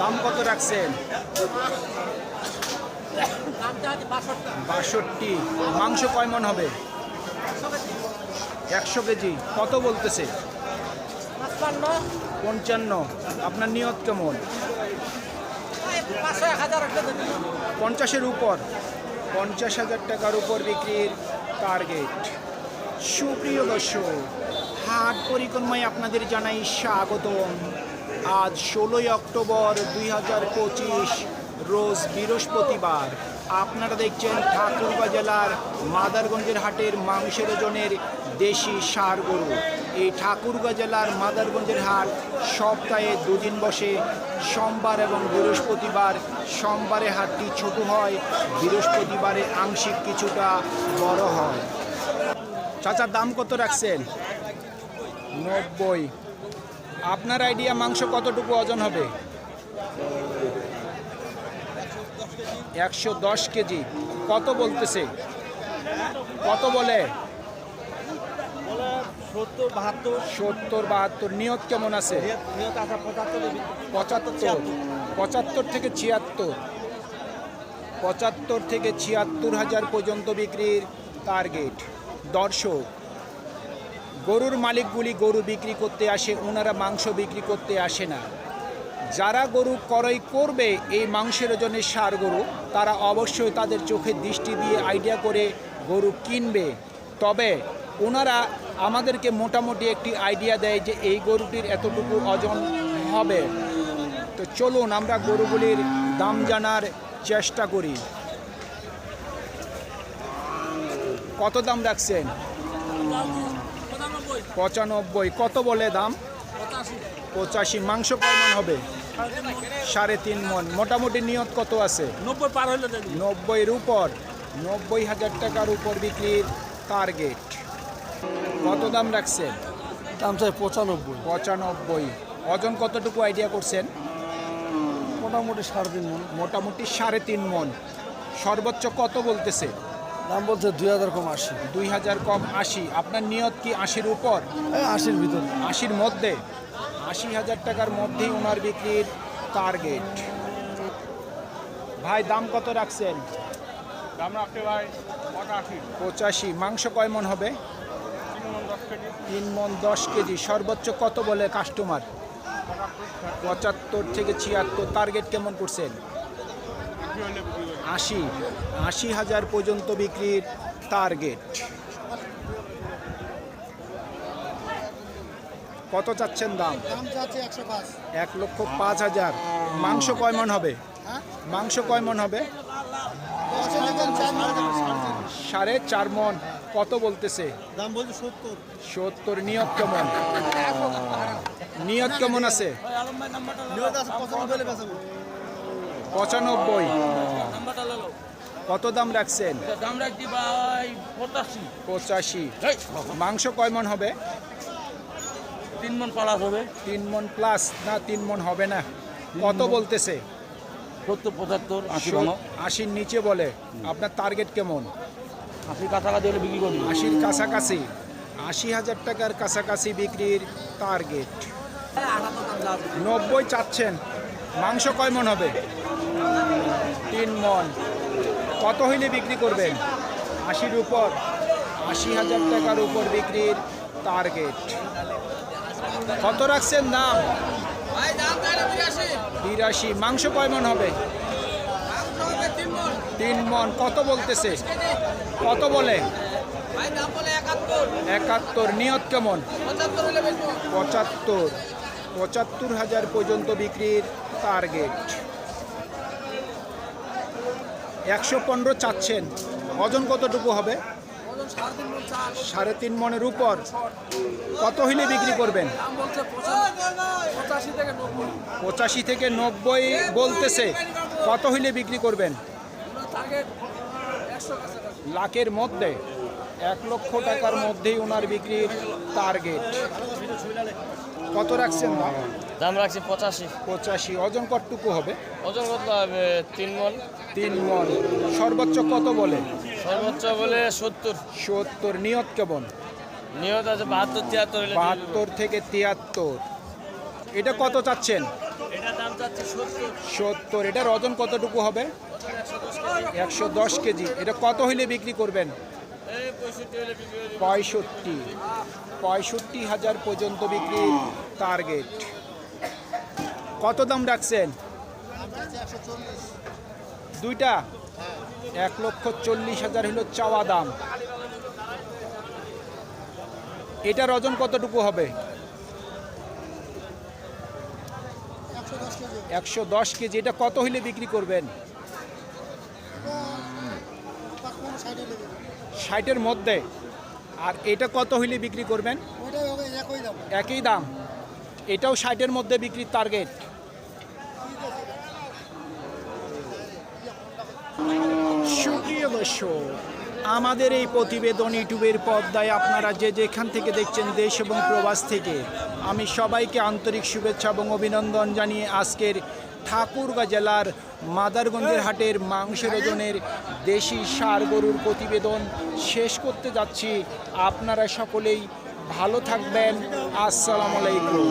দাম কত রাখছেন? বাষট্টি। মাংস কয় মন হবে? একশো কেজি। কত বলতেছে? পঞ্চান্ন। আপনার নিয়ত কেমন? পঞ্চাশের উপর। পঞ্চাশ হাজার টাকার উপর বিক্রির টার্গেট সুপ্রিয় দর্শক হাট পরিক্রমায় আপনাদের জানাই স্বাগতম। আজ ষোলোই অক্টোবর দুই হাজার পঁচিশ, রোজ বৃহস্পতিবার। আপনারা দেখছেন ঠাকুরগাঁ জেলার মাদারগঞ্জের হাটের মাংসের ওজনের দেশি সার গরু। এই ঠাকুরগাঁ জেলার মাদারগঞ্জের হাট সপ্তাহে দুদিন বসে। সোমবার এবং বৃহস্পতিবার সোমবারে হাটটি ছোট হয়, বৃহস্পতিবারে আংশিক কিছুটা বড় হয়। চাচার দাম কত রাখছেন? নব্বই। আপনার আইডিয়া মাংস কতটুকু ওজন হবে? একশো দশ কেজি। কত বলতেছে? কত বলে? সত্তর বাহাত্তর। নিয়ত কেমন আছে? পঁচাত্তর। পঁচাত্তর। থেকে ছিয়াত্তর। পঁচাত্তর থেকে ছিয়াত্তর হাজার পর্যন্ত বিক্রির টার্গেট দর্শক গরুর মালিকগুলি গরু বিক্রি করতে আসে, ওনারা মাংস বিক্রি করতে আসে না। যারা গরু ক্রয় করবে এই মাংসের ওজনের সার গরু, তারা অবশ্যই তাদের চোখের দৃষ্টি দিয়ে আইডিয়া করে গরু কিনবে। তবে ওনারা আমাদেরকে মোটামুটি একটি আইডিয়া দেয় যে এই গরুটির এতটুকু ওজন হবে। তো চলুন আমরা গরুগুলির দাম জানার চেষ্টা করি। কত দাম রাখছেন? পঁচানব্বই। কত বলে দাম? পঁচাশি। মাংস কেমন হবে? সাড়ে তিন মন। মোটামুটি নিয়ত কত আছে? নব্বই পার হইলে দেবে নব্বইয়ের উপর। নব্বই হাজার টাকার উপর বিক্রির টার্গেট কত দাম রাখছেন? দাম চাই পঁচানব্বই। পঁচানব্বই। ওজন কতটুকু আইডিয়া করছেন? মোটামুটি সাড়ে তিন মন। মোটামুটি সাড়ে তিন মন। সর্বোচ্চ কত বলতেছে? দাম বলছে দুই হাজার কম আশি। দুই হাজার কম আশি। আপনার নিয়ত কি আশির উপর? আশির ভিতর। আশির মধ্যে? আশি হাজার টাকার মধ্যেই ওনার বিক্রির টার্গেট ভাই দাম কত রাখছেন? দাম রাখতে ভাই পঁচাশি। পঁচাশি। মাংস কয় মন হবে? তিন মন দশ কেজি। তিন মন দশ কেজি। সর্বোচ্চ কত বলে কাস্টমার পঁচাত্তর। থেকে ছিয়াত্তর। টার্গেট কেমন করছেন? আশি আশি হাজার পর্যন্ত বিক্রির টার্গেট কত চাচ্ছেন দাম? এক লক্ষ পাঁচ হাজার। মাংস কয় মন হবে? হ্যাঁ? মাংস কয় মন হবে? সাড়ে চার মন। কত বলতেছে? সত্তর। সত্তর নিয়ত কেমন? নিয়ত কেমন আছে? পঁচানব্বই হলে বেচাবো পঁচানব্বই নাম্বারটা লো কত দাম রাখছেন? দাম রাখছি ভাই পঁচাশি। পঁচাশি। মাংস কয় মন হবে? তিন মন পালাস হবে। তিন মন প্লাস না তিন মন হবে না। কত বলতেছে? সত্তর পঁচাত্তর আশি আশির নিচে বলে। আপনার টার্গেট কেমন? আশি কাছাকাছি হলে বিক্রি করি। আশির কাছাকাছি। আশি হাজার টাকার কাছাকাছি বিক্রির টার্গেট নব্বই চাচ্ছেন। মাংস কয় মন হবে? তিন মন। কত হইলে বিক্রি করবেন? আশির উপর। আশি হাজার টাকার উপর বিক্রির টার্গেট কত রাখছেন দাম? বিরাশি। মাংস কয় মন হবে? তিন মন। কত বলতেছে? কত বলে? একাত্তর। নিয়ত কেমন? পঁচাত্তর। পঁচাত্তর হাজার পর্যন্ত বিক্রির টার্গেট একশো পনেরো চাচ্ছেন। ওজন কতটুকু হবে? সাড়ে তিন মনের উপর। কত হইলে বিক্রি করবেন? পঁচাশি থেকে নব্বই বলতেছে। কত হইলে বিক্রি করবেন? লাখের মধ্যে। এক লক্ষ টাকার মধ্যেই ওনার বিক্রির টার্গেট কত রাখছেন দাম? দাম রাখছি পঁচাশি। পঁচাশি। ওজন কতটুকু হবে? ওজন কত হবে তিন মন। তিন মন। সর্বোচ্চ কত বলে? সর্বোচ্চ বলে সত্তর। সত্তর। নিয়ত কেমন? নিয়ত আছে বাহাত্তর তিয়াত্তর। বাহাত্তর থেকে তিয়াত্তর। এটা কত চাচ্ছেন? সত্তর। এটার ওজন কতটুকু হবে? একশো দশ কেজি। এটা কত হইলে বিক্রি করবেন? পঁয়ষট্টি। হলে বিক্রি। পঁয়ষট্টি হাজার পর্যন্ত বিক্রির টার্গেট কত দাম রাখছেন? দুইটা? এক লক্ষ চল্লিশ হাজার হলো চাওয়া দাম। এটার ওজন কতটুকু হবে? একশো দশ কেজি। এটা কত হইলে বিক্রি করবেন? ষাটের মধ্যে। আর এটা কত হইলে বিক্রি করবেন? একই দাম। এটাও ষাটের মধ্যে বিক্রির টার্গেট সুপ্রিয় দর্শক আমাদের এই প্রতিবেদন ইউটিউবের পর্দায় আপনারা যে যেখান থেকে দেখছেন দেশ এবং প্রবাস থেকে আমি সবাইকে আন্তরিক শুভেচ্ছা এবং অভিনন্দন জানিয়ে আজকের ঠাকুরগাঁ জেলার মাদারগঞ্জের হাটের মাংসের ওজনের দেশি সার গরুর প্রতিবেদন শেষ করতে যাচ্ছি। আপনারা সকলেই ভালো থাকবেন। আসসালামু আলাইকুম।